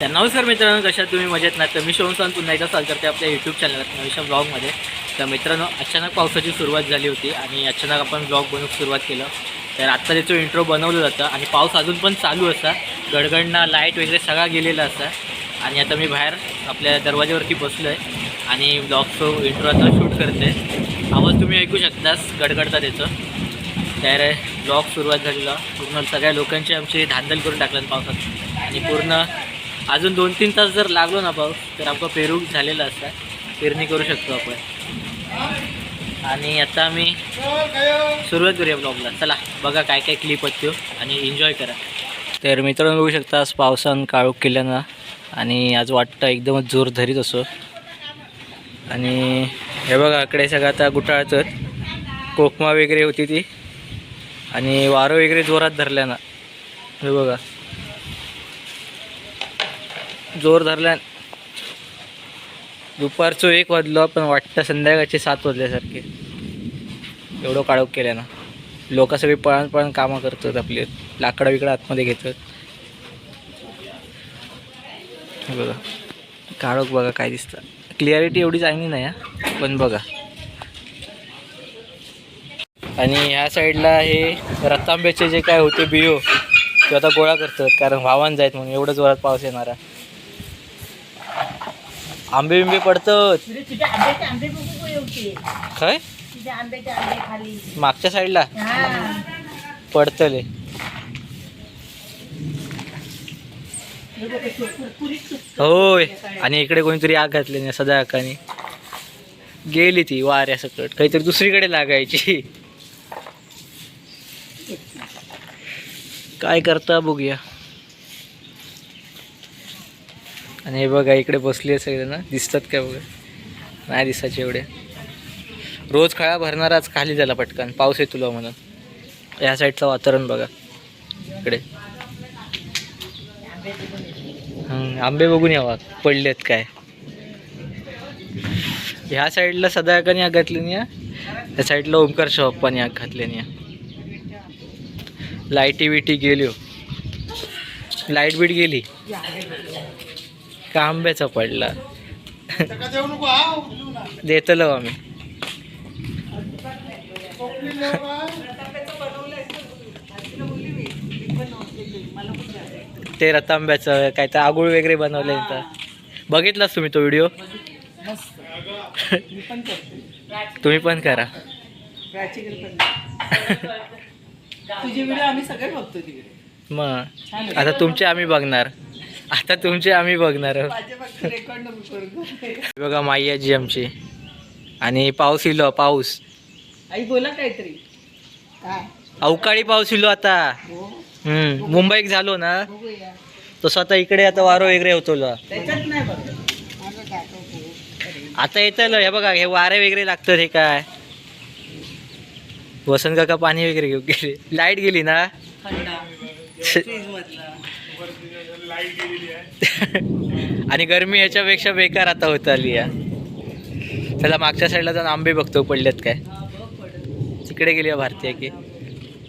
तर नमस्कार मित्रांनो कशा तुम्ही मजेत ना? तर मी शिवसान पुन्हा एकदा चाल करते आपल्या यूट्यूब चॅनलात नवीशा ब्लॉगमध्ये तर मित्रांनो अचानक पावसाची सुरुवात झाली होती आणि अचानक आपण ब्लॉग बनवून सुरुवात केलं. तर आत्ता त्याचं इंट्रो बनवलं जातं आणि पाऊस अजून पण चालू असा. गडगडना लाइट वगैरे सगळा गेलेला असा. आणि आता मी बाहेर आपल्या दरवाज्यावरती बसलो आहे आणि ब्लॉगचं इंट्रो आता शूट करते. आवाज तुम्ही ऐकू शकतास गडगडता त्याचं. तर ब्लॉग सुरुवात झालेला. पूर्ण सगळ्या लोकांची आमची धांदल करून टाकलं पावसात. आणि पूर्ण अजून दोन तीन तास जर लागलो ना पाऊस तर आपला पेरू झालेला असता. पेरणी करू शकतो आपण. आणि आता आम्ही सुरुवात करूया ब्लॉगला. चला बघा काय काय क्लिप होतो आणि एन्जॉय करा. तर मित्रांनो बघू शकता आज पावसानं काळोख केल्यानं आणि आज वाटतं एकदमच जोर धरीत असो. आणि हे बघा इकडे सगळं आता गुटाळतं कोकमा वगैरे होती ती. आणि वारं वगैरे जोरात धरल्यानं. हे बघा. जोर धरल्या दुपारचं एक वाजलं पण वाटतं संध्याकाळचे सात वाजल्यासारखे. एवढं काळोख केल्यानं लोक सगळी पळण पळण कामं करतात आपली. लाकडं विकडं आतमध्ये घेतात. बघा. काळोख बघा काय दिसतं. क्लिअरिटी एवढी चांगली नाही हा. पण बघा. आणि ह्या साईडला हे रतांब्याचे जे काय होते बियो ते आता गोळा करतात. कारण वाहन जायत म्हणून. एवढं जोरात पाऊस येणारा. आंबे बिंबे एवढी काय? मागच्या साईडला? पडतले. होय. आणि इकडे कोणीतरी आग घातली नाही सदा अकाने गेली ती वाऱ्यासकट काहीतरी दुसरीकडे लागायची. काय करता बघूया. आणि हे बघा इकडे बसली आहे सगळे ना दिसतात काय बघा? नाही दिसायचे एवढे. रोज खळा भरणाराच खाली झाला पटकन. पाऊस आहे तुला म्हणून. ह्या साईडचं वातावरण बघा. इकडे. आंबे बघून यावा. पडलेत काय? ह्या साईडला सदाकाने आग घातली नाही या साईडला ओमकार शॉप्पाने आग घातली नाही लाईटी बिटी गेल्यो लाइट बीट गेली? हो. हे आंबे बघ. का आंब्याचा पडला. देतलो आम्ही. ते रतांब्याचं काय तर आगुळ वगैरे बनवलं इथं. बघितलास तुम्ही तो व्हिडिओ? तुम्ही पण करा. प्रॅक्टिकल पण तुझे व्हिडिओ आम्ही सगळे बघतो तिकडे. मग. आता तुमचे आम्ही बघणार. आता तुमचे आम्ही बघणार आहोत. बघा माई आजी आमची आणि पाऊस इलो पाऊस. आई बोला काहीतरी. काय? अवकाळी पाऊस इलो आता. हो. हम्म मुंबईत झालो ना. बघूया. तसं आता इकडे आता वारो वगैरे होतो आता येतं ल, हे बघा हे वारे वगैरे लागतात हे काय? वसंत काका पाणी वगैरे घेऊ गेले. लाइट गेली ना? आणि गरमी ह्याच्यापेक्षा बेकार आता होत आली या त्याला मागच्या साईडला जाऊन आंबे बघतो पडलेत काय? हा, बघ पडत. तिकडे गेली आहे भारतीय की.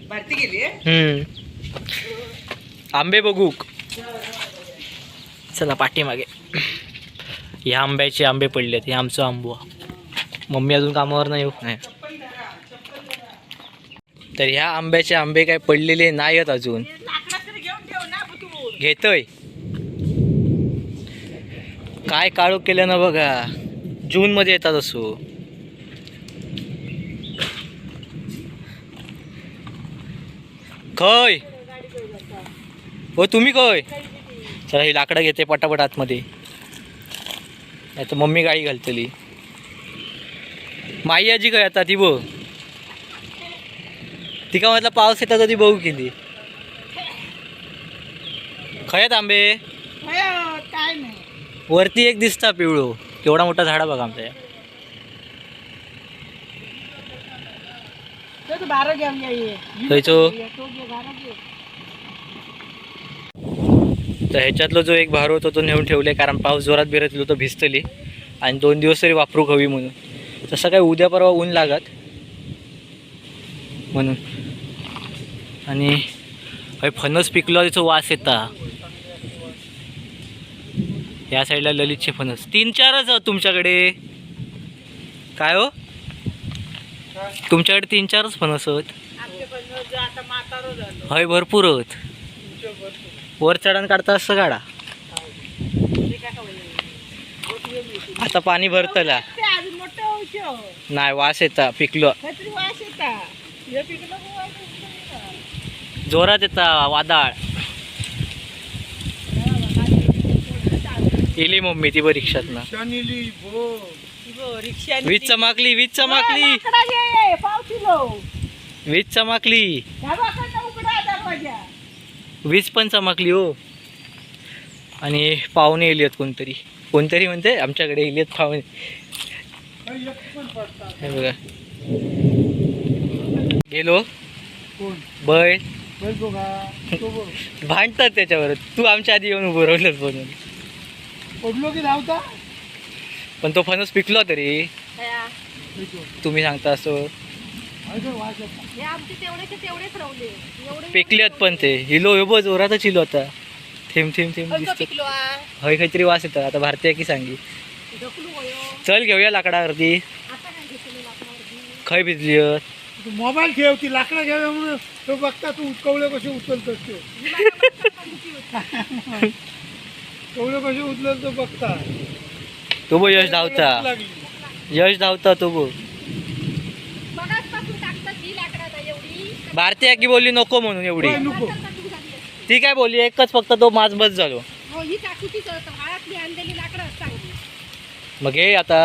भारती गेली आहे? हम्म. आंबे बघू. चला पाठीमागे. ह्या आंब्याचे आंबे पडलेत हे आमचं आंबो मम्मी अजून कामावर नाही येऊ नाही. तर ह्या आंब्याचे आंबे काय पडलेले नाही आहेत अजून घेतोय. काय काळू केलं ना बघा. जून मध्ये येतात असो. खय. हो तुम्ही खय. चला ही लाकडं घेते पटापट आतमध्ये. नाही तर मम्मी गाडी घालतली. माई आजी काय आता ती बो तिका म्हटलं पाऊस येतात ती बघू केली खयात आंबे वरती एक दिसता पिवळो. केवढा मोठा झाडा बघा घेऊन या. तर ह्याच्यातला जो एक भार होता तो नेऊन ठेवले कारण पाऊस जोरात बिरतलो तो भिजतली. आणि दोन दिवस तरी वापरू हवी म्हणून. तसं काय उद्या परवा ऊन लागत. म्हणून. आणि फणस पिकलो त्याचा वास येता. या साईडला ललितचे फणस. तीन चारच आहोत तुमच्याकडे. काय हो? तुमच्याकडे तीन चारच फणस आहेत. झालो. हय भरपूर आहेत. वर चढण काढता असं काढा. आता पाणी भरतला. औषध नाही वास येता पिकलं. हे जोरात येता वादाळ. इली मम्मी ती बघ रिक्षात ना रिक्षा वीज चमाकली वीज चमाकली. वीज चमाकली. वीज पण चमकली हो. आणि पाहुणे येली आहेत कोणतरी. कोणतरी म्हणते आमच्याकडे येली आहेत पाहुणे. हे बघा. गेलो. बैल. भांडतात त्याच्यावर तू आमच्या आधी येऊन उभं राहिलंच बनून पडलो की धावता? पण तो फणस पिकलो तरी. तुम्ही सांगता असं. हे आमचे तेवढेचे तेवढेच रावले एवढे पिकले आहेत पण ते. हिलो हे बघ जोरातच हिलो आता. थेंब थेंब थेंब आ. हय काहीतरी वास येतात आता भारतीय की सांगी. होयो चल घेऊया लाकडावरती. खय भिजली आहेत तू मोबाईल ठेव ती लाकडं घ्याव्या म्हणून तो बघता तू कवळे कसे उचलतोस ते कवळे कसे उचलत तो बघता? तो बघ यश धावता. यश धावता तो ही एवढी. भारतीय की बोलली नको म्हणून एवढी. ती काय बोलली? एकच फक्त तो मास बस झालो. हो ही मग हे आता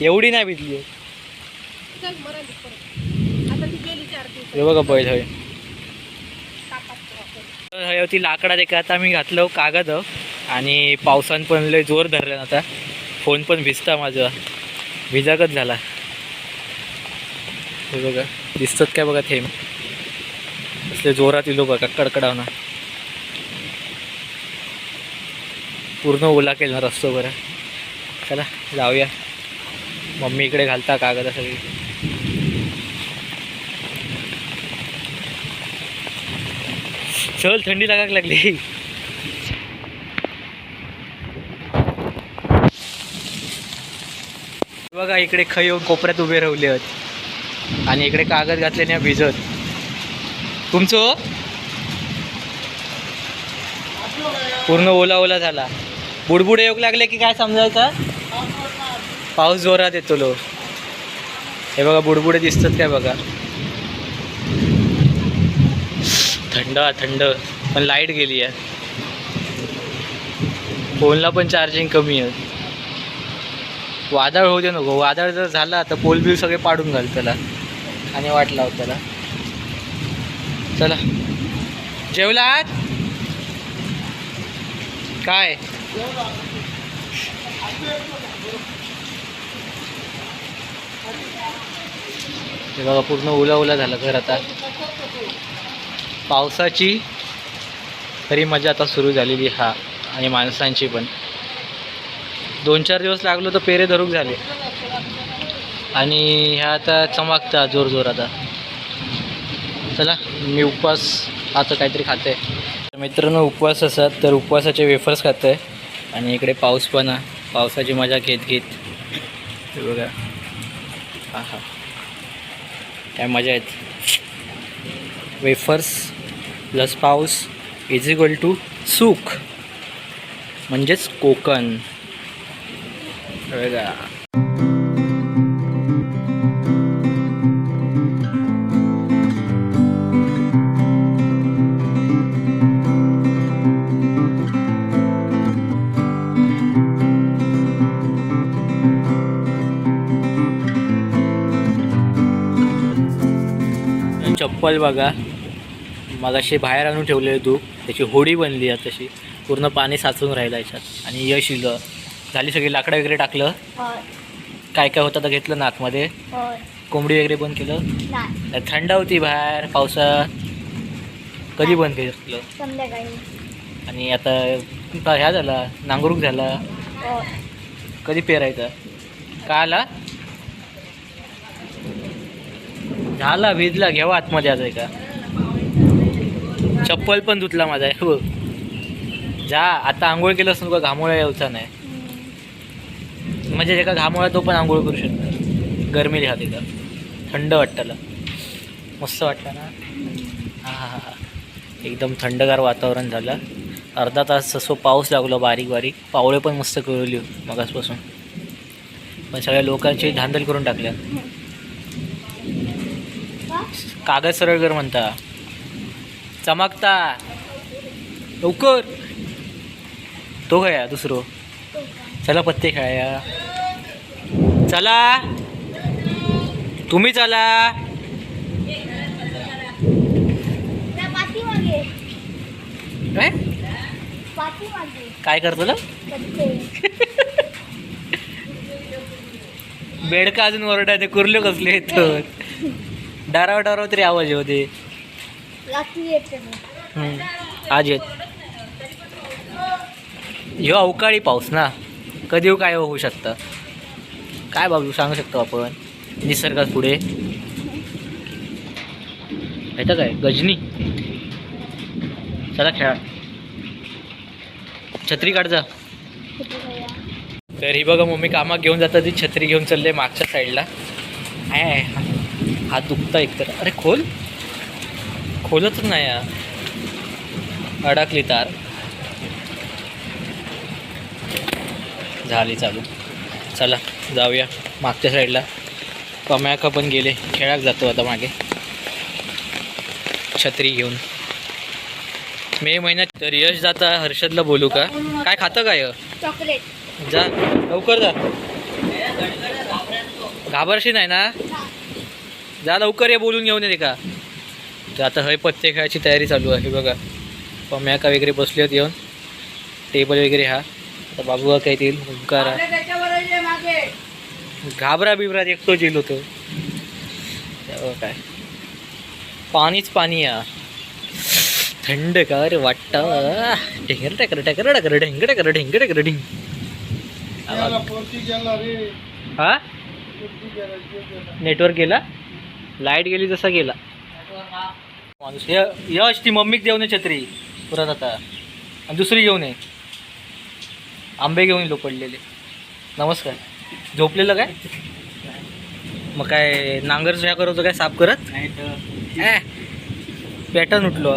एवढी नाही भिजली. चल मरण परत. आता ती गेली चार दिवस हे बघा बैल हय. वापर. होती लाकडा देखा आता मी घातलं कागद आणि पावसान पण लय जोर धरला आता. फोन पण भिजता माझा. भिजागत झाला. हे बघा दिसतात काय बघा थेंब. असले जोरात इलो बघा कडकडावना पूर्ण ओला केला रस्तो बरं. चला जाऊया. मम्मी इकडे घालता कागद सगळी. चल थंडी लागायला लागली. बघा इकडे खय येऊन कोपऱ्यात उभे राहिले आहेत. आणि इकडे कागद घातले नाही भिजत. तुमचं हो? पूर्ण ओला ओला झाला. बुडबुडे योग लागले की काय समजायचं? पाऊस जोरात येतो लो. हे बघा बुडबुडे दिसतात काय बघा. थंड थंड. पण लाइट गेली आहे फोनला पण चार्जिंग कमी आहे. वादळ होऊ दे नको. वादळ जर झाला तर पोल बिल सगळे पाडून घाल त्याला. आणि वाट लाव त्याला. चला. जेवलात? काय? बघा पूर्ण ओला ओला झालं घर आता. पावसाची खरी मजा आता सुरू झालेली हा आणि माणसांची पण. दोन चार दिवस लागलो तर पेरे धरूक झाले. आणि ह्या आता चमकता जोर जोर आता. चला मी उपवास आता काहीतरी खाते मित्रांनो उपवास असतात तर उपवासाचे वेफर्स खात आहे आणि इकडे पाऊस पण आहे. पावसाची मजा घेत घेत. हे बघा. हां हां काय मजा आहेत. वेफर्स प्लस पाऊस इज इक्वल टू सुख. म्हणजेच कोकण. वेगळा चप्पल बघा. मगाशी बाहेर आणून ठेवले तू त्याची होडी बनली आहे तशी. पूर्ण पाणी साचून राहिलं याच्यात. आणि यश इलं. झाली सगळी लाकडं वगैरे टाकलं. काय काय होतं तर घेतलं ना आतमध्ये? होय. कोंबडी वगैरे बंद केलं? थंड होती बाहेर पावसात कधी बंद केलं? आणि आता ह्या झाला नांगरूक झाला. कधी पेरायचा? का आला झाला भिजला. घ्यावा आतमध्ये आज का चप्पल पण धुतला माझा आहे हो जा आता आंघोळ केलं असं तुका घामोळा यायचा नाही. म्हणजे एका घामोळा तो पण आंघोळ करू शकतो. गरमी लिहा तिथं थंड वाटतं. मस्त वाटलं ना? हां हां हां. एकदम थंडगार वातावरण झालं. अर्धा तास जसं पाऊस लागलो बारीक बारीक. पावळे पण मस्त कळवली मगासपासून. पण सगळ्या लोकांची धांदल करून टाकल्या. कागद सरळ कर म्हणता. चमकता. लवकर. तो काय दुसरो. चला पत्ते खेळाया चला. तुम्ही चला. काय? काय करतो ना बेडका अजून ओरडा ते कुर्ले कसले तर. डाराव डाराव तरी आवाज होते रात्री आज येत ह्यो अवकाळी पाऊस ना. कधी काय होऊ शकतं? काय बाबू सांगू शकतो आपण? निसर्गात पुढे. येतं काय गजनी. चला खेळा छत्री काढ जा. तर ही बघा मम्मी कामात घेऊन जातात ती छत्री घेऊन चालले मागच्या साईडला आहे आहे. हात दुखता एकतर. अरे खोल. खोलच नाही या. अडकली तार. झाली चालू. चला जाऊया. मागच्या साईडला कमॅका पण गेले. खेळाक जातो आता मागे. छत्री घेऊन. मे महिन्यात तर यश जाता हर्षदला बोलू का? काय खातं काय चॉकलेट. जा लवकर जा. घाबरशी नाही ना? जा लवकर ये बोलून घेऊन येते का तर आता हय पत्ते खेळायची तयारी चालू आहे. बघा. पम्याका वगैरे बसले आहेत येऊन. टेबल वगैरे हा. आता बाबू काय येतील. ओंकार हा. घाबरा बिबरा एकटो जेल होतो. काय? पाणीच पाणी या. थंड कर वाटतं. ढेंगर टकर टकर टकर ढेंग. टकर ढेंग टकर ढिंग रे. हा. नेटवर्क गेला लाइट गेली तसा गेला. माणूस य- यश ती मम्मीक देऊ नये छत्री परत आता. आणि दुसरी घेऊन ये. आंबे घेऊन येलो पडलेले नमस्कार. झोपलेलं काय? मग काय नांगर ह्या करतो काय साफ करत? पॅटर्न उठलो.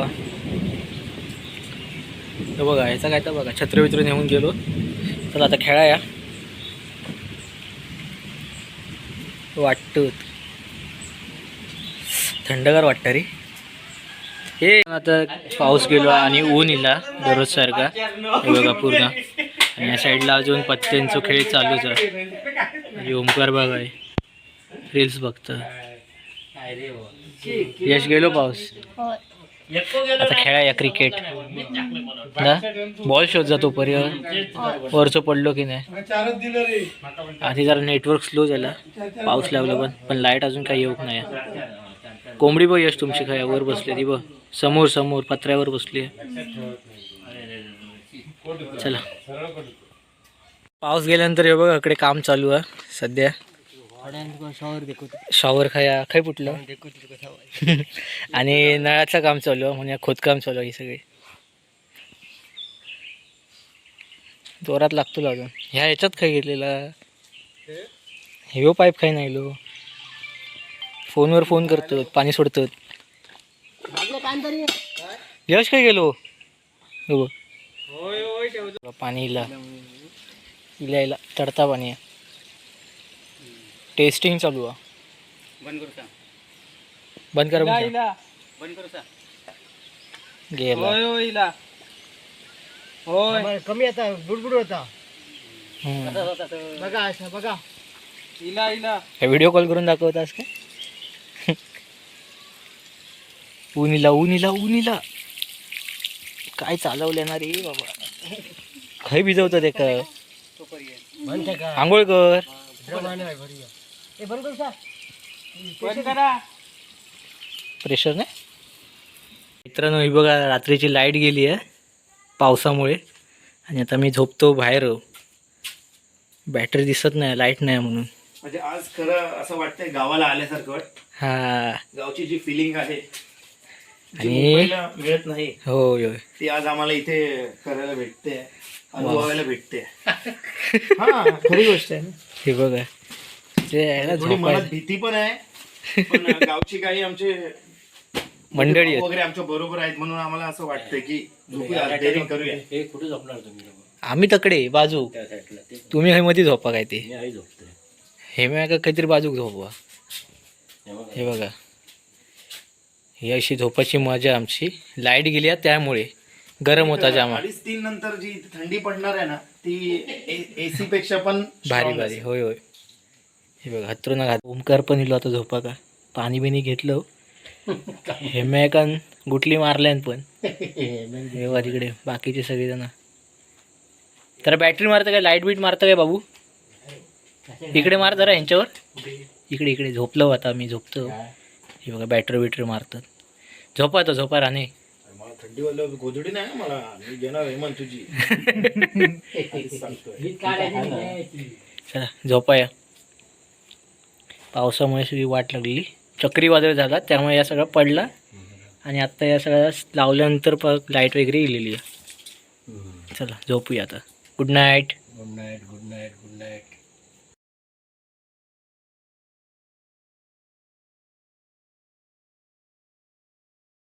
तर बघा ह्याचा काय तर बघा छत्री वित्री नेऊन गेलो. चला आता खेळाया. वाटतं. थंडगार वाटतं रे. हे आता पाऊस गेलो आणि ऊन इला दररोज सारखा. हे बघा पूर्ण. आणि या साईडला अजून पत्त्यांचा खेळ चालूच आहे. ओमकार बघा आहे. रील्स बघतं. यश गेलो पाऊस. आता खेळाया क्रिकेट ना बॉल शोध जातो पर्यंत वरचं पडलो की नाही. आधी जरा नेटवर्क स्लो झाला. पाऊस लागला पण. पण लाइट अजून काही येऊक नाही. कोंबडी बघ यश तुमची काय वर बसली ती बघ. समोर समोर पत्र्यावर बसली चला. पाऊस गेल्यानंतर हे बघ इकडे काम चालू आहे सध्या. शॉवर खाया खाय फुटलं आणि नळाचं काम चालू आहे म्हणजे खोदकाम चालू आहे सगळे. जोरात लागतो अजून. ह्या ह्याच्यात खाय घेतलेला. ह्यो पाईप खाय नाही लो. फोनवर फोन करतो पाणी सोडतो यश काय गेलो? हो बघ. पाणी इला. इला इला. चढता पाणी आहे. टेस्टिंग चालू आहे. बंद कर गेला. कमी आता बुडबुड होता. बघा असं बघा. काय व्हिडिओ कॉल करून दाखवतास का उनीला उनीला उनीला. काय चालवलं ना रे बाबा? खै भिजवतं ते का? आंघोळ कर. प्रेशर नाही? मित्रांनो ही बघा रात्रीची लाइट गेली आहे पावसामुळे. आणि आता मी झोपतो बाहेर. बॅटरी दिसत नाही लाइट नाही म्हणून. म्हणजे आज खरं असं वाटतंय गावाला आल्यासारखं हा. गावची जी फिलिंग आहे आणि- मिळत नाही. होय होय. ती आज आम्हाला इथे करायला भेटते. अनुभवायला भेटते. हा खरी गोष्ट आहे ना. हे बघा. ते मनात झोपायला. भीती पण आहे पण गावची काही आमचे मंडळी. वगैरे आमच्या बरोबर आहेत म्हणून आम्हाला असं वाटतं की झोपूया डेअरिंग करूया. हे कुठे झोपणार तुम्ही? आम्ही तकडे बाजू. तुम्ही हे मध्ये झोपा काय ते. मी आई झोपते हे मी का काहीतरी बाजूक झोपवा. हे बघा. हे ही अशी झोपाची मजा आमची लाइट गेली आहे त्यामुळे गरम होता जामा. अडीच तीन नंतर जी थंडी पडणार आहे ना ती एसी पेक्षा पण भारी भारी. होय होय. हे बघा हातरून घात ओमकार पण इलो आता झोपा का? पाणी बिनी घेतलं हे. मेकान गुटली मारल्यान पण. हे बघा तिकडे बाकीचे सगळेजण. तर बॅटरी मारतं काय? लाइट बीट मारतं काय बाबू? इकडे मार जरा यांच्यावर इकडे इकडे. झोपलो आता मी झोपतो. हे बघा बॅटरी बिटरी मारतात. झोपा आता झोपा राणे. मला थंडी वाजल्यावर गोधडी नाही ना मला. मी घेणार हेमंत तुझी. आधीच सांगतोय. चला झोपा या. पावसामुळे सगळी वाट लागली. चक्रीवादळ झाला त्यामुळे या सगळं पडला. आणि आत्ता या सगळ्या लावल्यानंतर प लाइट वगैरे गेलेली आहे. चला झोपूया आता. Good night good night good night good night